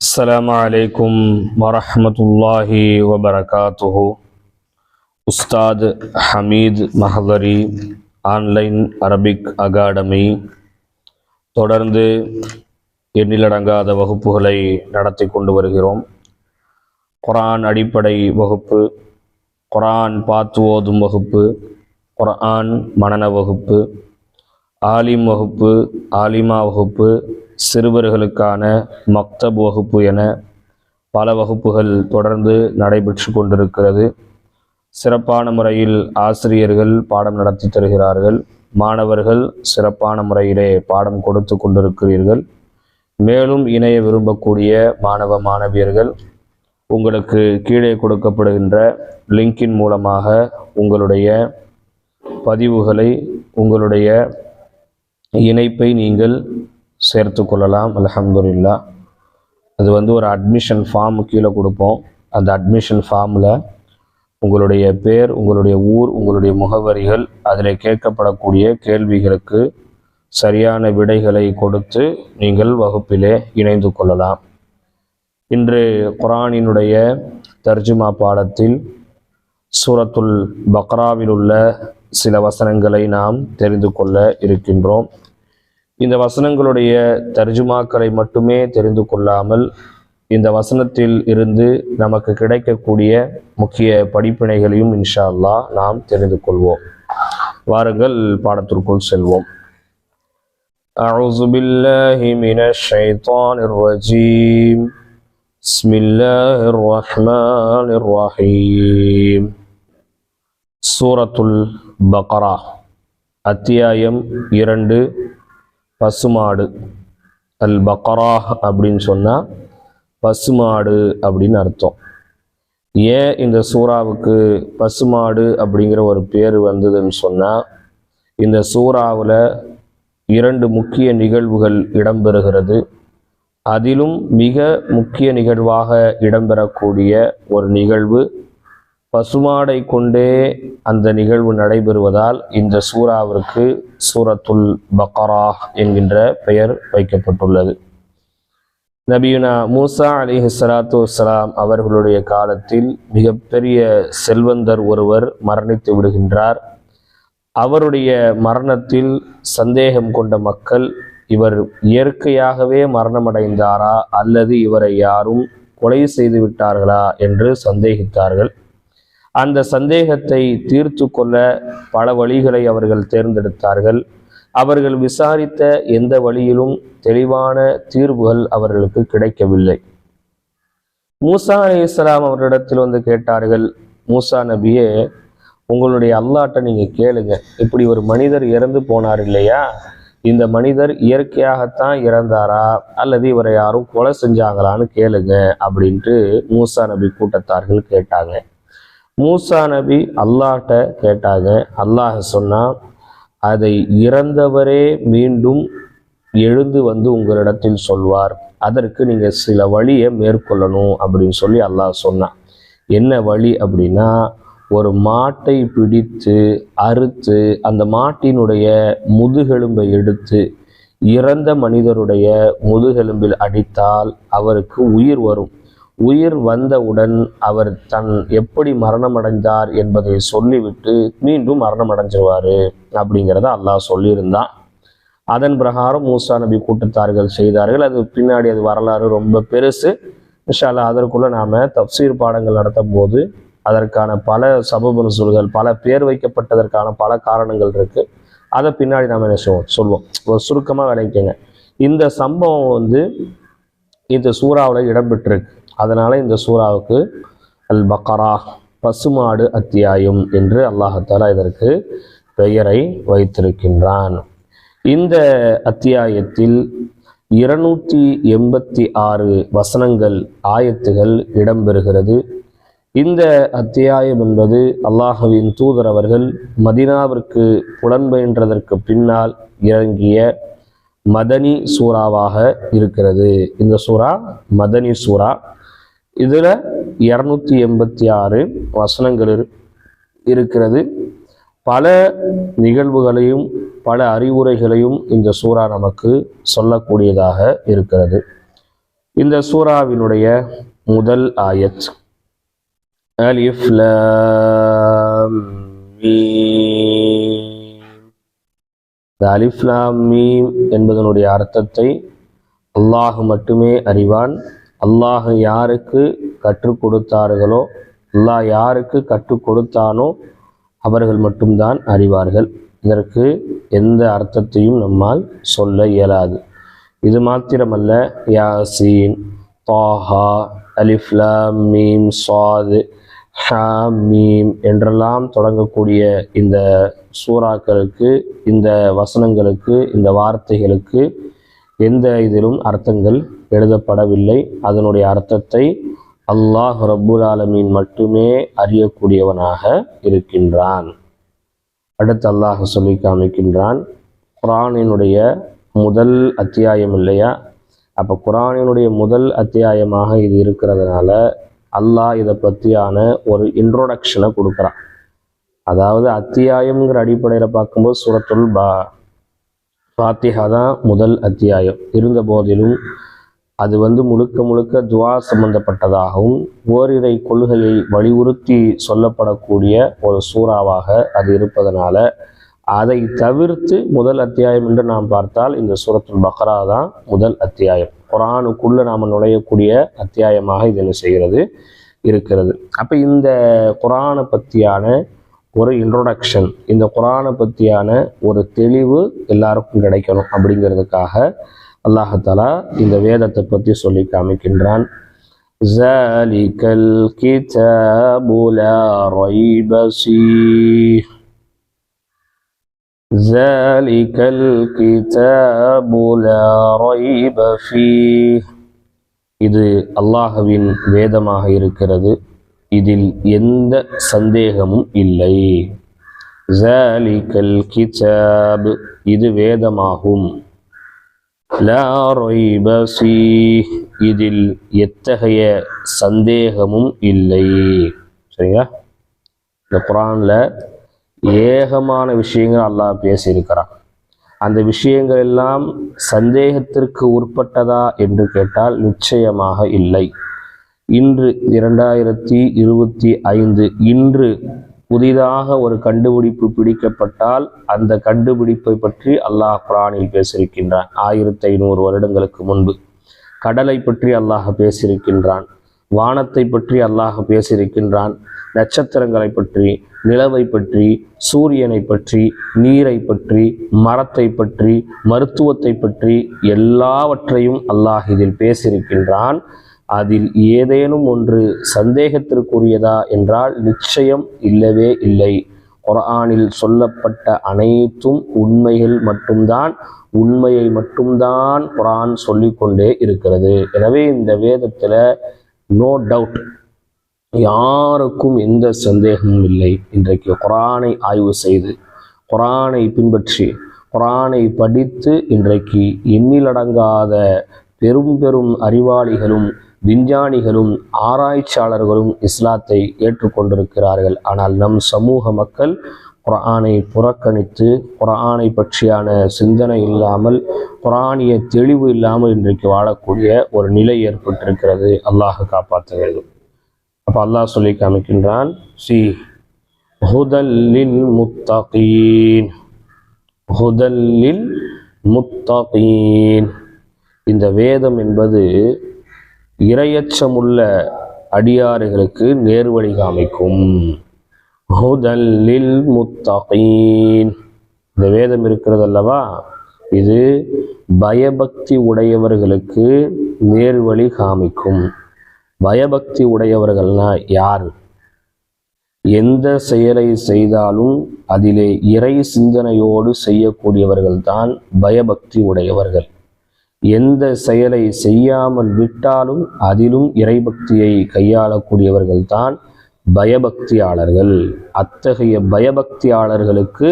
السلام عليكم ورحمة الله وبركاته Ustad Hameed Mahdari online Arabic academy தொடர்ந்து எண்ணிலடங்காத வகுப்புகளை நடத்தி கொண்டு வருகிறோம் குரான் அடிப்படை வகுப்பு குரான் பார்த்து ஓதும் வகுப்பு குர்ஆன் மனன வகுப்பு ஆலிம் வகுப்பு ஆலிமா வகுப்பு சிறுவர்களுக்கான மக்தப் வகுப்பு என பல வகுப்புகள் தொடர்ந்து நடைபெற்று கொண்டிருக்கிறது. சிறப்பான முறையில் ஆசிரியர்கள் பாடம் நடத்தி தருகிறார்கள். மாணவர்கள் சிறப்பான முறையிலே பாடம் கொடுத்து கொண்டிருக்கிறீர்கள். மேலும் இணைய விரும்பக்கூடிய மாணவ மாணவியர்கள் உங்களுக்கு கீழே கொடுக்கப்படுகின்ற லிங்கின் மூலமாக உங்களுடைய பதிவுகளை உங்களுடைய இணைப்பை நீங்கள் சேர்த்து கொள்ளலாம் அலமதுல்லா அது வந்து ஒரு அட்மிஷன் ஃபார்ம் கீழே கொடுப்போம். அந்த அட்மிஷன் ஃபார்மில் உங்களுடைய பேர் உங்களுடைய ஊர் உங்களுடைய முகவரிகள் அதில் கேட்கப்படக்கூடிய கேள்விகளுக்கு சரியான விடைகளை கொடுத்து நீங்கள் வகுப்பிலே இணைந்து கொள்ளலாம். இன்று குரானினுடைய தர்ஜுமா பாடத்தில் சூரத்துல் பக்ராவில் உள்ள சில வசனங்களை நாம் தெரிந்து கொள்ள இருக்கின்றோம். இந்த வசனங்களுடைய தர்ஜுமாக்களை மட்டுமே தெரிந்து கொள்ளாமல் இந்த வசனத்தில் இருந்து நமக்கு கிடைக்கக்கூடிய முக்கிய படிப்பினைகளையும் இன்ஷா அல்லாஹ் நாம் தெரிந்து கொள்வோம் வாருங்கள் பாடத்திற்குள் செல்வோம் أعوذ بالله من الشيطان الرجيم بسم الله الرحمن الرحيم சூரத்துல் பக்ரா அத்தியாயம் இரண்டு பசுமாடு. அல் பக்ரா அப்படின்னு சொன்னால் பசுமாடு அப்படின்னு அர்த்தம். ஏன் இந்த சூறாவுக்கு பசுமாடு அப்படிங்கிற ஒரு பேர் வந்ததுன்னு சொன்னால் இந்த சூறாவில் இரண்டு முக்கிய நிகழ்வுகள் இடம்பெறுகிறது. அதிலும் மிக முக்கிய நிகழ்வாக இடம்பெறக்கூடிய ஒரு நிகழ்வு பசுமாடை கொண்டே அந்த நிகழ்வு நடைபெறுவதால் இந்த சூறாவிற்கு சூரத்துல் பக்கரா என்கின்ற பெயர் வைக்கப்பட்டுள்ளது. நபியுனா மூசா அலி சலாத்து வலாம் அவர்களுடைய காலத்தில் மிகப்பெரிய செல்வந்தர் ஒருவர் மரணித்து விடுகின்றார். அவருடைய மரணத்தில் சந்தேகம் கொண்ட மக்கள் இவர் இயற்கையாகவே மரணமடைந்தாரா அல்லது இவரை யாரும் கொலை செய்து விட்டார்களா என்று சந்தேகித்தார்கள். அந்த சந்தேகத்தை தீர்த்து கொள்ள பல வழிகளை அவர்கள் தேர்ந்தெடுத்தார்கள். அவர்கள் விசாரித்த எந்த வழியிலும் தெளிவான தீர்வுகள் அவர்களுக்கு கிடைக்கவில்லை. மூசா அலி இஸ்லாம் அவரிடத்தில் வந்து கேட்டார்கள் மூசா நபியே உங்களுடைய அல்லாட்ட நீங்க கேளுங்க. இப்படி ஒரு மனிதர் இறந்து போனார் இல்லையா? இந்த மனிதர் இயற்கையாகத்தான் இறந்தாரா? அல்லது இவரை யாரும் கொலை செஞ்சாங்களான்னு கேளுங்க அப்படின்ட்டு மூசா நபி கூட்டத்தார்கள் கேட்டாங்க. மூசா நபி அல்லாட்ட கேட்டாங்க. அல்லாஹ் சொன்னால் அதை இறந்தவரே மீண்டும் எழுந்து வந்து உங்களிடத்தில் சொல்வார். அதற்கு நீங்கள் சில வழியை மேற்கொள்ளணும் அப்படின்னு சொல்லி அல்லாஹ் சொன்னான் என்ன வழி அப்படின்னா ஒரு மாட்டை பிடித்து அறுத்து அந்த மாட்டினுடைய முதுகெலும்பை எடுத்து இறந்த மனிதருடைய முதுகெலும்பில் அடித்தால் அவருக்கு உயிர் வரும். உயிர் வந்தவுடன் அவர் தன் எப்படி மரணமடைந்தார் என்பதை சொல்லிவிட்டு மீண்டும் மரணமடைஞ்சிருவாரு அப்படிங்கிறத அல்லாஹ் சொல்லியிருந்தான். அதன் பிரகாரம் மூசா நபி கூட்டத்தார்கள் செய்தார்கள். அது பின்னாடி அது வரலாறு ரொம்ப பெருசு. விஷாலா அதற்குள்ள நாம தப்சீர் பாடங்கள் நடத்தும் போது அதற்கான பல சபபு நுசுல்கள் பல பேர் வைக்கப்பட்டதற்கான பல காரணங்கள் இருக்கு. அதை பின்னாடி நாம என்ன செய்வோம் சொல்லுவோம் ஒரு சுருக்கமாக விளைவிக்கங்க இந்த சம்பவம் வந்து இந்த சூறாவில் இடம்பெற்றிருக்கு. அதனால இந்த சூறாவுக்கு அல் பக்கரா பசுமாடு அத்தியாயம் என்று அல்லாஹாலா இதற்கு பெயரை வைத்திருக்கின்றான். இந்த அத்தியாயத்தில் இருநூற்றி எண்பத்தி ஆறு வசனங்கள் ஆயத்துகள் இடம்பெறுகிறது. இந்த அத்தியாயம் என்பது அல்லாஹுவின் தூதர் அவர்கள் மதினாவிற்கு புலன்பெயன்றதற்கு பின்னால் இறங்கிய மதனி சூறாவாக இருக்கிறது. இந்த சூறா மதனி சூறா இதில் இரநூத்தி எண்பத்தி ஆறு வசனங்கள் இருக்கிறது. பல நிகழ்வுகளையும் பல அறிவுரைகளையும் இந்த சூறா நமக்கு சொல்லக்கூடியதாக இருக்கிறது. இந்த சூறாவினுடைய முதல் ஆயத். அலிஃப் லாம் இந்த மீம் என்பதனுடைய அர்த்தத்தை அல்லாஹ் மட்டுமே அறிவான். அல்லாஹ் யாருக்கு கற்றுக் கொடுத்தார்களோ அல்லாஹ் யாருக்கு கற்றுக் கொடுத்தானோ அவர்கள் மட்டும்தான் அறிவார்கள். இதற்கு எந்த அர்த்தத்தையும் நம்மால் சொல்ல இயலாது. இது மாத்திரமல்ல யாசீன் தாஹா அலிஃப்லாம் மீம் சாது ஹாம் மீம் என்றெல்லாம் தொடங்கக்கூடிய இந்த சூறாக்களுக்கு இந்த வசனங்களுக்கு இந்த வார்த்தைகளுக்கு எந்த இதிலும் அர்த்தங்கள் எழுதப்படவில்லை. அதனுடைய அர்த்தத்தை அல்லாஹ் ரப்புல் ஆலமீன் மட்டுமே அறியக்கூடியவனாக இருக்கின்றான். அடுத்து அல்லாஹ் சொல்லி காமிக்கின்றான் குரானினுடைய முதல் அத்தியாயம் இல்லையா? அப்போ குரானினுடைய முதல் அத்தியாயமாக இது இருக்கிறதுனால அல்லாஹ் இதை பற்றியான ஒரு இன்ட்ரோடக்ஷனை கொடுக்குறான். அதாவது அத்தியாயம்ங்கிற அடிப்படையில் பார்க்கும்போது சுரத்துல் பா ஃபாத்திஹா தான் முதல் அத்தியாயம். இருந்த போதிலும் அது வந்து முழுக்க முழுக்க துவா சம்பந்தப்பட்டதாகவும் ஓரிரை கொள்கையை வலியுறுத்தி சொல்லப்படக்கூடிய ஒரு சூறாவாக அது இருப்பதனால அதை தவிர்த்து முதல் அத்தியாயம் என்று நாம் பார்த்தால் இந்த சூரத்துல் பக்ரா தான் முதல் அத்தியாயம். குரானுக்குள்ள நாம் நுழையக்கூடிய அத்தியாயமாக இது என்ன செய்கிறது? இருக்கிறது. அப்போ இந்த குரானை பற்றியான ஒரு இன்ட்ரோடக்ஷன் இந்த குரானை பற்றியான ஒரு தெளிவு எல்லாருக்கும் கிடைக்கணும் அப்படிங்கிறதுக்காக அல்லாஹாலா இந்த வேதத்தை பற்றி சொல்லி காமிக்கின்றான் ذَلِكَ الْكِتَابُ لَا رَيْبَ فِيهِ ذَلِكَ الْكِتَابُ لَا رَيْبَ فِيهِ இது அல்லாஹ்வின் வேதமாக இருக்கிறது இதில் எந்த சந்தேகமும் இல்லை. ஜாலிகல் கிதாப் இது வேதமாகும். இதில் எத்தகைய சந்தேகமும் இல்லை. சரிங்களா இந்த குரானில் ஏகமான விஷயங்கள் அல்லாஹ் பேசியிருக்கிறான். அந்த விஷயங்கள் எல்லாம் சந்தேகத்திற்கு உட்பட்டதா என்று கேட்டால் நிச்சயமாக இல்லை. இன்று இரண்டாயிரத்தி இருபத்தி ஐந்து. இன்று புதிதாக ஒரு கண்டுபிடிப்பு பிடிக்கப்பட்டால் அந்த கண்டுபிடிப்பை பற்றி அல்லாஹ் குரானில் பேசியிருக்கின்றான். ஆயிரத்தி ஐநூறு வருடங்களுக்கு முன்பு. கடலை பற்றி அல்லாஹ் பேசியிருக்கின்றான். வானத்தை பற்றி அல்லாஹ் பேசியிருக்கின்றான். நட்சத்திரங்களை பற்றி நிலவை பற்றி சூரியனை பற்றி நீரை பற்றி மரத்தை பற்றி மருத்துவத்தை பற்றி எல்லாவற்றையும் அல்லாஹ் இதில் பேசியிருக்கின்றான். அதில் ஏதேனும் ஒன்று சந்தேகத்திற்குரியதா என்றால் நிச்சயம் இல்லவே இல்லை. குரானில் சொல்லப்பட்ட அனைத்தும் உண்மைகள் மட்டும்தான் உண்மையை மட்டும்தான் குரான் சொல்லிக்கொண்டே இருக்கிறது. எனவே இந்த வேதத்தில் நோ டவுட் யாருக்கும் எந்த சந்தேகமும் இல்லை. இன்றைக்கு குரானை ஆய்வு செய்து குரானை பின்பற்றி குரானை படித்து இன்றைக்கு எண்ணிலடங்காத பெரும் பெரும் அறிவாளிகளும் விஞ்ஞானிகளும் ஆராய்ச்சியாளர்களும் இஸ்லாத்தை ஏற்றுக்கொண்டிருக்கிறார்கள். ஆனால் நம் சமூக மக்கள் குரானை புறக்கணித்து குரானை பற்றியான சிந்தனை இல்லாமல் குரானிய தெளிவு இல்லாமல் இன்றைக்கு வாழக்கூடிய ஒரு நிலை ஏற்பட்டிருக்கிறது. அல்லாஹ் காப்பாற்ற வேண்டும். அப்போ அல்லாஹ் சொல்லி காமிக்கின்றான் சி ஹுதல்லில் முத்தகீன் ஹுதல்லில் முத்தகீன். இந்த வேதம் என்பது இரையச்சமுள்ள அடியாறுகளுக்கு நேர்வழி காமிக்கும். ஹுதல்லில் முத்தகீன் இந்த வேதம் இருக்கிறது அல்லவா இது பயபக்தி உடையவர்களுக்கு நேர்வழி காமிக்கும். பயபக்தி உடையவர்கள்னா யார்? எந்த செயலை செய்தாலும் அதிலே இறை சிந்தனையோடு செய்யக்கூடியவர்கள் தான் பயபக்தி உடையவர்கள். எந்த செயலை செய்யாமல் விட்டாலும் அதிலும் இறைபக்தியை கையாளக்கூடியவர்கள்தான் பயபக்தியாளர்கள். அத்தகைய பயபக்தியாளர்களுக்கு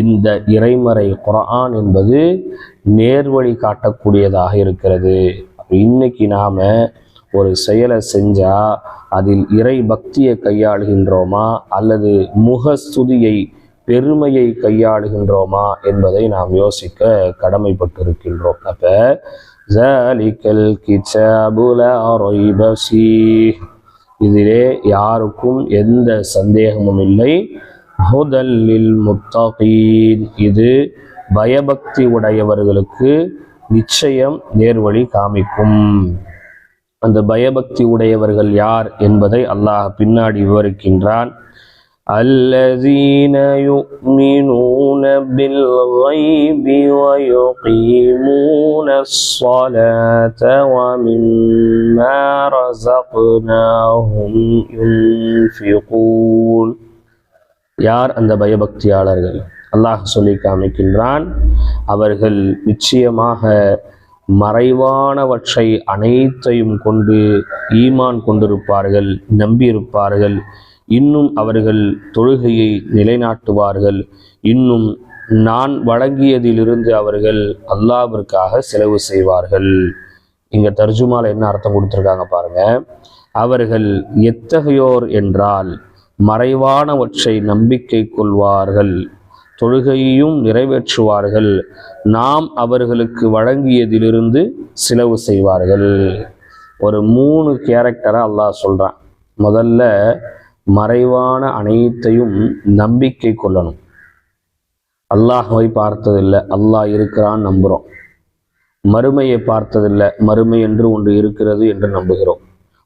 இந்த இறைமறை குரான் என்பது நேர்வழி காட்டக்கூடியதாக இருக்கிறது. இன்னைக்கு நாம ஒரு செயலை செஞ்சா அதில் இறை பக்தியை கையாளுகின்றோமா அல்லது முகஸ்துதியை பெருமையை கையாளுகின்றோமா என்பதை நாம் யோசிக்க கடமைப்பட்டிருக்கின்றோம். அப்போ ஜலிக்கல் கிச்சபுல ரொய்பசி இதிலே யாருக்கும் எந்த சந்தேகமும் இல்லை. ஹுதல்லில் முத்தகீன். இது பயபக்தி உடையவர்களுக்கு நிச்சயம் நேர்வழி காமிக்கும். அந்த பயபக்தி உடையவர்கள் யார் என்பதை அல்லாஹ் பின்னாடி விவரிக்கின்றான். الذين يؤمنون بالغيب ويقيمون الصلاة ومما رزقناهم ينفقون. யார் அந்த பயபக்தியாளர்கள்? அல்லாஹ் சொல்லி காமிக்கின்றான் அவர்கள் நிச்சயமாக மறைவானவற்றை அனைத்தையும் கொண்டு ஈமான் கொண்டிருப்பார்கள் நம்பியிருப்பார்கள். இன்னும் அவர்கள் தொழுகையை நிலைநாட்டுவார்கள். இன்னும் நான் வழங்கியதிலிருந்து அவர்கள் அல்லாவிற்காக செலவு செய்வார்கள். இங்க தர்ஜுமால என்ன அர்த்தம் கொடுத்துருக்காங்க பாருங்க. அவர்கள் எத்தகையோர் என்றால் மறைவானவற்றை நம்பிக்கை கொள்வார்கள். தொழுகையையும் நிறைவேற்றுவார்கள். நாம் அவர்களுக்கு வழங்கியதிலிருந்து செலவு செய்வார்கள். ஒரு மூணு கேரக்டரை அல்லாஹ் சொல்றான். முதல்ல மறைவான அனைத்தையும் நம்பிக்கை கொள்ளணும். அல்லாஹ்வை பார்த்ததில்லை அல்லாஹ் இருக்கிறான் நம்புகிறோம் மறுமையை பார்த்ததில்லை மறுமை என்று ஒன்று இருக்கிறது என்று நம்புகிறோம்.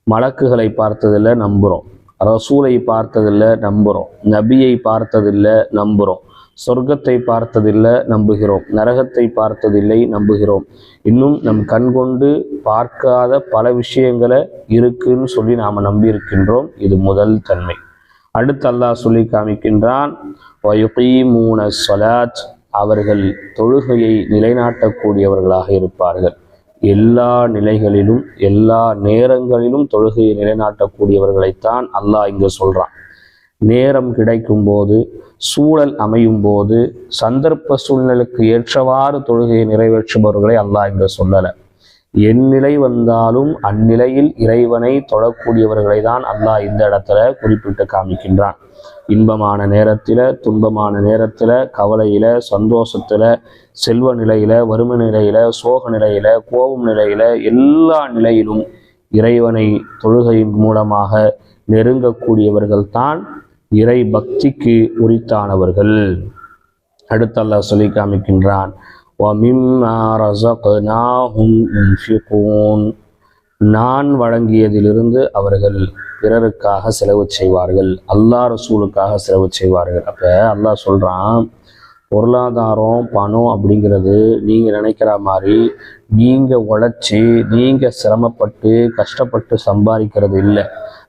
மலக்குகளை பார்த்ததில்லை நம்புகிறோம் ரசூலை பார்த்ததில்லை நம்புகிறோம் நபியை பார்த்ததில்லை நம்புகிறோம் சொர்க்கத்தை பார்த்ததில்லை நம்புகிறோம். நரகத்தை பார்த்ததில்லை நம்புகிறோம். இன்னும் நம் கண் கொண்டு பார்க்காத பல விஷயங்களை இருக்குன்னு சொல்லி நாம் நம்பியிருக்கின்றோம். இது முதல் தன்மை. அடுத்து அல்லாஹ் சொல்லி காமிக்கின்றான் வயுகீமூன ஸலாத். அவர்கள் தொழுகையை நிலைநாட்டக்கூடியவர்களாக இருப்பார்கள். எல்லா நிலைகளிலும் எல்லா நேரங்களிலும் தொழுகையை நிலைநாட்டக்கூடியவர்களைத்தான் அல்லாஹ் இங்கு சொல்கிறான் நேரம் கிடைக்கும் போது சூழல் அமையும் போது சந்தர்ப்ப சூழ்நிலைக்கு ஏற்றவாறு தொழுகையை நிறைவேற்றுபவர்களை அல்லாஹ் என்று சொல்லலை. என் நிலை வந்தாலும் அந்நிலையில் இறைவனை தொழக்கூடியவர்களை தான் அல்லாஹ் இந்த இடத்துல குறிப்பிட்டு காமிக்கின்றான். இன்பமான நேரத்தில் துன்பமான நேரத்தில் கவலையில் சந்தோஷத்தில் செல்வ நிலையில் வறுமை நிலையில் சோக நிலையில் கோபம் நிலையில் எல்லா நிலையிலும் இறைவனை தொழுகையின் மூலமாக நெருங்கக்கூடியவர்கள் தான் இறை பக்திக்கு உரித்தானவர்கள். அடுத்த அல்லாஹ் சொல்லி காமிக்கின்றான் நான் வழங்கியதிலிருந்து அவர்கள் பிறருக்காக செலவு செய்வார்கள் அல்லாஹ் ரசூலுக்காக செலவு செய்வார்கள். அப்போ அல்லாஹ் சொல்றான் பொருளாதாரம் பணம் அப்படிங்கிறது நீங்க நினைக்கிற மாதிரி நீங்க உழைச்சி நீங்கள் சிரமப்பட்டு கஷ்டப்பட்டு சம்பாதிக்கிறது இல்லை.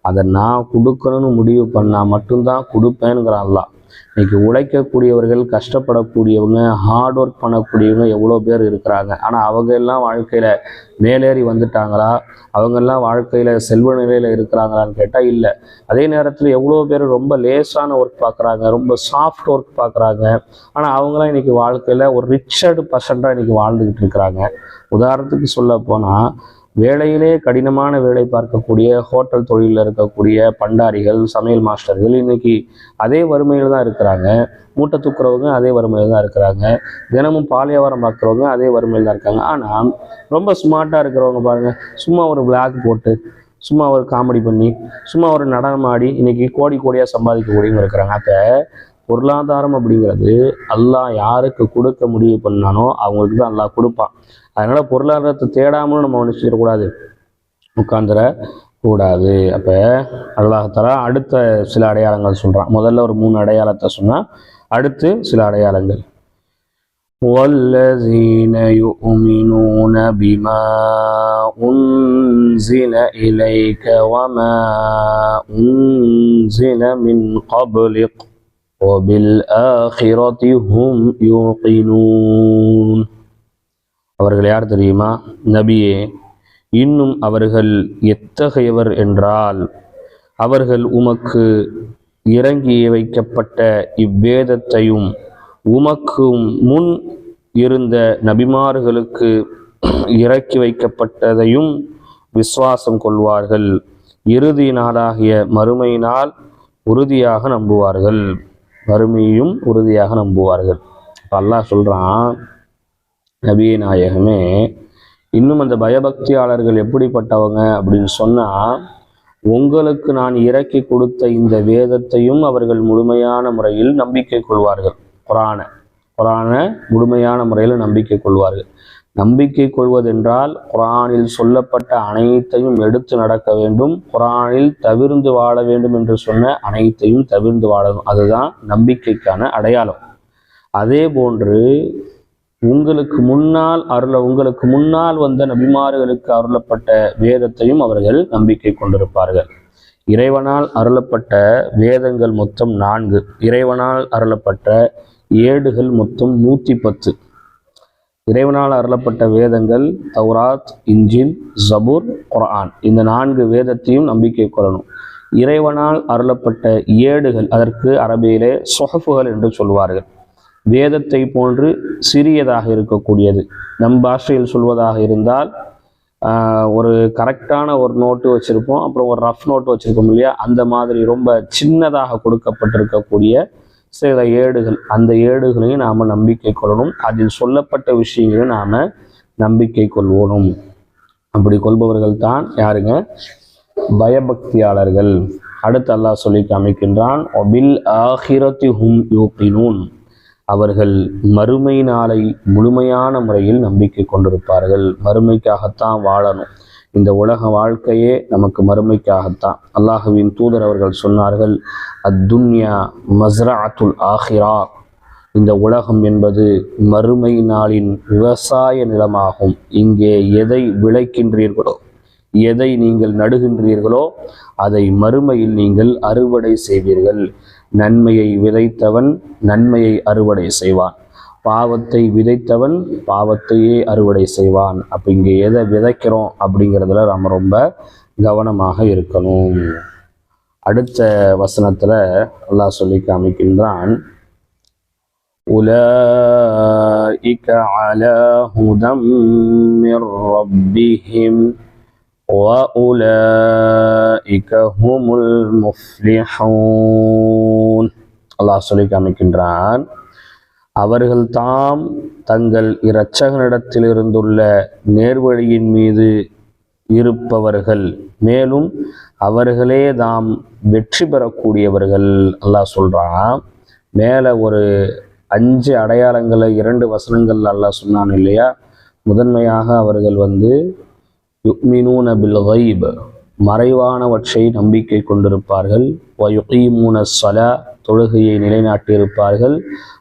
அதை நான் கொடுக்கணும்னு முடிவு பண்ணால் மட்டும்தான் கொடுப்பேனுங்கிறான் அல்லாஹ் இன்னைக்கு உழைக்கக்கூடியவர்கள் கஷ்டப்படக்கூடியவங்க ஹார்ட் ஒர்க் பண்ணக்கூடியவங்க எவ்வளோ பேர் இருக்கிறாங்க. ஆனால் அவங்க எல்லாம் வாழ்க்கையில் மேலேறி வந்துட்டாங்களா? அவங்கெல்லாம் வாழ்க்கையில் செல்வ நிலையில் இருக்கிறாங்களான்னு கேட்டால் இல்லை. அதே நேரத்தில் எவ்வளோ பேர் ரொம்ப லேசான ஒர்க் பார்க்குறாங்க ரொம்ப சாஃப்ட் ஒர்க் பார்க்குறாங்க ஆனால் அவங்களாம் இன்றைக்கி வாழ்க்கையில் ஒரு ரிச்சர்டு பர்சண்டாக இன்றைக்கி வாழ்ந்துக்கிட்டு இருக்கிறாங்க. உதாரணத்துக்கு சொல்ல போனால் வேலையிலே கடினமான வேலை பார்க்கக்கூடிய ஹோட்டல் தொழிலில் இருக்கக்கூடிய பண்டாரிகள் சமையல் மாஸ்டர்கள் இன்னைக்கு அதே வறுமையில் தான் இருக்கிறாங்க. மூட்டை தூக்குறவங்க அதே வறுமையில் தான் இருக்கிறாங்க. தினமும் பாலியாவாரம் பார்க்குறவங்க அதே வறுமையில் தான் இருக்காங்க. ஆனால் ரொம்ப ஸ்மார்ட்டாக இருக்கிறவங்க பாருங்க. சும்மா ஒரு பிளாக் போட்டு சும்மா ஒரு காமெடி பண்ணி சும்மா ஒரு நடனம் ஆடி இன்னைக்கு கோடி கோடியாக சம்பாதிக்கக்கூடியவங்க இருக்கிறாங்க. அப்போ பொருளாதாரம் அப்படிங்கிறது அல்லாஹ் யாருக்கு கொடுக்க முடிவு பண்ணானோ அவங்களுக்கு தான் அல்லாஹ் கொடுப்பான் அதனால பொருளாதாரத்தை தேடாமலும் நம்ம நினைச்சிடக்கூடாது உட்காந்துட கூடாது அப்போ அல்லாஹாலா அடுத்த சில அடையாளங்கள் சொல்கிறான் முதல்ல ஒரு மூணு அடையாளத்தை சொன்னால் அடுத்து சில அடையாளங்கள் والذين يؤمنون بما أنزل إليك وما أنزل من قبلك وبالآخرة هم يوقنون அவர்கள் யார் தெரியுமா? நபியே இன்னும் அவர்கள் எத்தகையவர் என்றால் அவர்கள் உமக்கு இறங்கி வைக்கப்பட்ட இவ்வேதத்தையும் உமக்கும் முன் இருந்த நபிமார்களுக்கு இறக்கி வைக்கப்பட்டதையும் விசுவாசம் கொள்வார்கள். இறுதி நாளாகிய மறுமையினால் உறுதியாக நம்புவார்கள். வறுமையும் உறுதியாக நம்புவார்கள். இப்போ அல்லாஹ் சொல்றான் நபிய நாயகமே இன்னும் அந்த பயபக்தியாளர்கள் எப்படிப்பட்டவங்க? அப்படின்னு சொன்னா உங்களுக்கு நான் இறக்கி கொடுத்த இந்த வேதத்தையும் அவர்கள் முழுமையான முறையில் நம்பிக்கை கொள்வார்கள். குரானை குரானை முழுமையான முறையில் நம்பிக்கை கொள்வார்கள். நம்பிக்கை கொள்வதென்றால் குரானில் சொல்லப்பட்ட அனைத்தையும் எடுத்து நடக்க வேண்டும். குரானில் தவிர்ந்து வாழ வேண்டும் என்று சொன்ன அனைத்தையும் தவிர்ந்து வாழணும். அதுதான் நம்பிக்கைக்கான அடையாளம். அதே போன்று உங்களுக்கு முன்னால் அருள உங்களுக்கு முன்னால் வந்த நபிமார்களுக்கு அருளப்பட்ட வேதத்தையும் அவர்கள் நம்பிக்கை கொண்டிருப்பார்கள். இறைவனால் அருளப்பட்ட வேதங்கள் மொத்தம் நான்கு. இறைவனால் அருளப்பட்ட ஏடுகள் மொத்தம் நூற்றி பத்து. இறைவனால் அருளப்பட்ட வேதங்கள் தௌராத் இன்ஜின் ஜபூர் குரான் இந்த நான்கு வேதத்தையும் நம்பிக்கை கொள்ளணும். இறைவனால் அருளப்பட்ட ஏடுகள் அதற்கு அரபியிலே சொஹஃபுகள் என்று சொல்வார்கள். வேதத்தை போன்று சிறியதாக இருக்கக்கூடியது. நம் பாஷையில் சொல்வதாக இருந்தால் ஒரு கரெக்டான ஒரு நோட்டு வச்சுருப்போம் அப்புறம் ஒரு ரஃப் நோட்டு வச்சுருப்போம் இல்லையா? அந்த மாதிரி ரொம்ப சின்னதாக கொடுக்கப்பட்டிருக்கக்கூடிய சில ஏடுகள் அந்த ஏடுகளையும் நாம் நம்பிக்கை கொள்ளணும். அதில் சொல்லப்பட்ட விஷயங்களையும் நாம் நம்பிக்கை கொள்வோனும் அப்படி கொள்பவர்கள் தான் யாருங்க? பயபக்தியாளர்கள். அடுத்து அல்லாஹ் சொல்லி காமிக்கின்றான் ஒபில் ஆஹிரத்தி ஹும் யூக்கினூன் அவர்கள் மறுமை நாளை முழுமையான முறையில் நம்பிக்கை கொண்டிருப்பார்கள். மறுமைக்காகத்தான் வாழணும். இந்த உலக வாழ்க்கையே நமக்கு மறுமைக்காகத்தான். அல்லாஹுவின் தூதர் அவர்கள் சொன்னார்கள் அத்துன்யா மஸ்ராத்துல் ஆஹிரா. இந்த உலகம் என்பது மறுமை நாளின் விவசாய நிலமாகும். இங்கே எதை விளைக்கின்றீர்களோ எதை நீங்கள் நடுகின்றீர்களோ அதை மறுமையில் நீங்கள் அறுவடை செய்வீர்கள். நன்மையை விதைத்தவன் நன்மையை அறுவடை செய்வான். பாவத்தை விதைத்தவன் பாவத்தையே அறுவடை செய்வான் அப்போ இங்கே எதை விதைக்கிறோம் அப்படிங்கிறதுல நம்ம ரொம்ப கவனமாக இருக்கணும் அடுத்த வசனத்தில் அல்லாஹ் சொல்லி காமிக்கின்றான் أولئك على هدى من ربهم وأولئك هم المفلحون அல்லாஹ் சொல்லி காமிக்கின்றான் அவர்கள் தாம் தங்கள் இரட்சகனிடத்திலிருந்துள்ள நேர்வழியின் மீது இருப்பவர்கள். மேலும் அவர்களே தாம் வெற்றி பெறக்கூடியவர்கள். அல்லாஹ் சொல்கிறான் மேலே ஒரு அஞ்சு அடையாளங்களை இரண்டு வசனங்கள் அல்லாஹ் சொன்னான் இல்லையா? முதன்மையாக அவர்கள் வந்து யுக்மினூன பில் கைப் மறைவானவற்றை நம்பிக்கை கொண்டிருப்பார்கள். வ யுகீமூன தொழுகையை நிலைநாட்டியிருப்பார்கள்.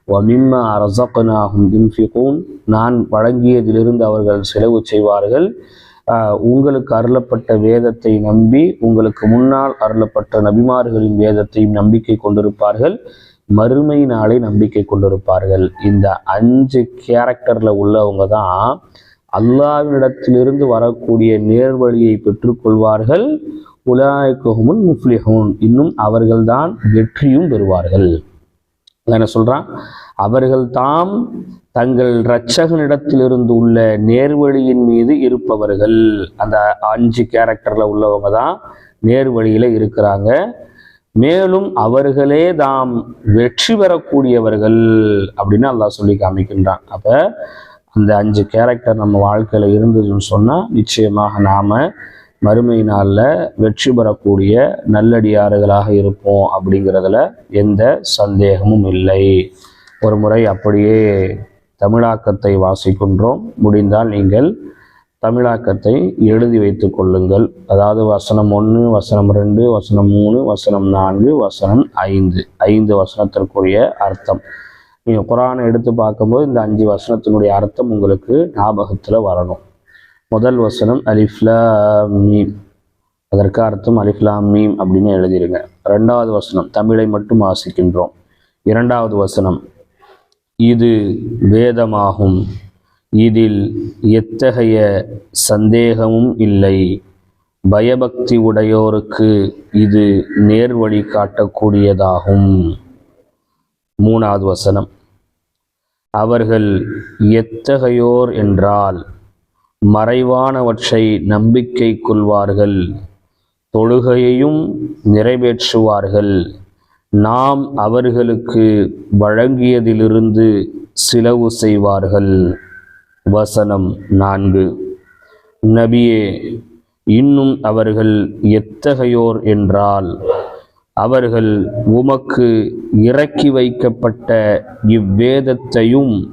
வமிம்ம அரசக்கனாகும் அரசகனாகும் யுன்ஃபிகூன். நான் வழங்கியதிலிருந்து அவர்கள் செலவு செய்வார்கள். ஆஹ் உங்களுக்கு அருளப்பட்ட வேதத்தை நம்பி உங்களுக்கு முன்னால் அருளப்பட்ட நபிமார்களின் வேதத்தையும் நம்பிக்கை கொண்டிருப்பார்கள். மறுமை நாளை நம்பிக்கை கொண்டிருப்பார்கள். இந்த அஞ்சு கேரக்டர்ல உள்ளவங்க தான் அல்லாவினிடத்திலிருந்து வரக்கூடிய நேர்வழியை பெற்றுக்கொள்வார்கள். உலாய்க்குமுன் முஃப்லிஹூன். இன்னும் அவர்கள்தான் வெற்றியும் பெறுவார்கள். என்ன சொல்றான்? அவர்கள் தாம் தங்கள் இரட்சகனிடத்திலிருந்து உள்ள நேர்வழியின் மீது இருப்பவர்கள். அந்த அஞ்சு கேரக்டர்ல உள்ளவங்க தான் நேர்வழியில் இருக்கிறாங்க. மேலும் அவர்களே தாம் வெற்றி பெறக்கூடியவர்கள் அப்படின்னு அல்லாஹ் சொல்லி காமிக்கின்றான். அப்ப அந்த அஞ்சு கேரக்டர் நம்ம வாழ்க்கையில இருந்ததுன்னு சொன்னா நிச்சயமாக நாம மறுமை நாளில் வெற்றி பெறக்கூடிய நல்லடியாறுகளாக இருப்போம் அப்படிங்கிறதுல எந்த சந்தேகமும் இல்லை. ஒரு முறை அப்படியே தமிழாக்கத்தை வாசிக்கின்றோம். முடிந்தால் நீங்கள் தமிழாக்கத்தை எழுதி வைத்து கொள்ளுங்கள். அதாவது வசனம் ஒன்று வசனம் ரெண்டு வசனம் மூணு வசனம் நான்கு வசனம் ஐந்து. ஐந்து வசனத்திற்குரிய அர்த்தம். நீங்கள் குரானை எடுத்து பார்க்கும்போது இந்த அஞ்சு வசனத்தினுடைய அர்த்தம் உங்களுக்கு ஞாபகத்தில் வரணும். முதல் வசனம் அலிஃப்லாமீம் அதற்கு அர்த்தம் அலிஃப்லாமீம் அப்படின்னு எழுதிருங்க. ரெண்டாவது வசனம் தமிழை மட்டும் வாசிக்கின்றோம். இரண்டாவது வசனம் இது வேதமாகும். இதில் எத்தகைய சந்தேகமும் இல்லை. பயபக்தி உடையோருக்கு இது நேர்வழி காட்டக்கூடியதாகும். மூணாவது வசனம் அவர்கள் எத்தகையோர் என்றால் மறைவானவற்றை நம்பிக்கை கொள்வார்கள். தொழுகையையும் நிறைவேற்றுவார்கள். நாம் அவர்களுக்கு வழங்கியதிலிருந்து சிலவு செய்வார்கள். வசனம் நான்கு. நபியே இன்னும் அவர்கள் எத்தகையோர் என்றால் அவர்கள் உமக்கு இறக்கி வைக்கப்பட்ட இவ்வேதத்தையும்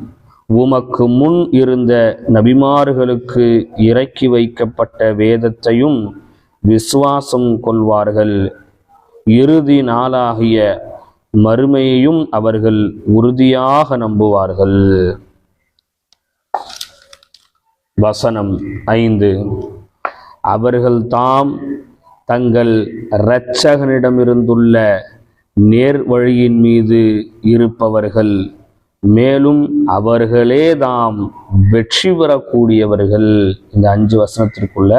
உமக்கு முன் இருந்த நபிமார்களுக்கு இறக்கி வைக்கப்பட்ட வேதத்தையும் விசுவாசம் கொள்வார்கள். இறுதி நாளாகிய மறுமையையும் அவர்கள் உறுதியாக நம்புவார்கள். வசனம் ஐந்து. அவர்கள் தாம் தங்கள் இரட்சகனிடமிருந்துள்ள நேர் வழியின் மீது இருப்பவர்கள். மேலும் அவர்களே தாம் வெற்றி பெறக்கூடியவர்கள் இந்த அஞ்சு வசனத்திற்குள்ள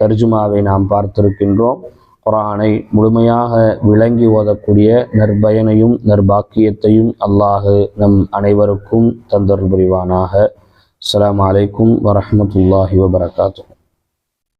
தர்ஜுமாவை நாம் பார்த்திருக்கின்றோம். குரானை முழுமையாக விளங்கி ஓதக்கூடிய நற்பயனையும் நற்பாக்கியத்தையும் அல்லாஹு நம் அனைவருக்கும் தந்தர் புரிவானாக. அஸ்ஸலாமு அலைக்கும் வரஹ்மத்துல்லாஹி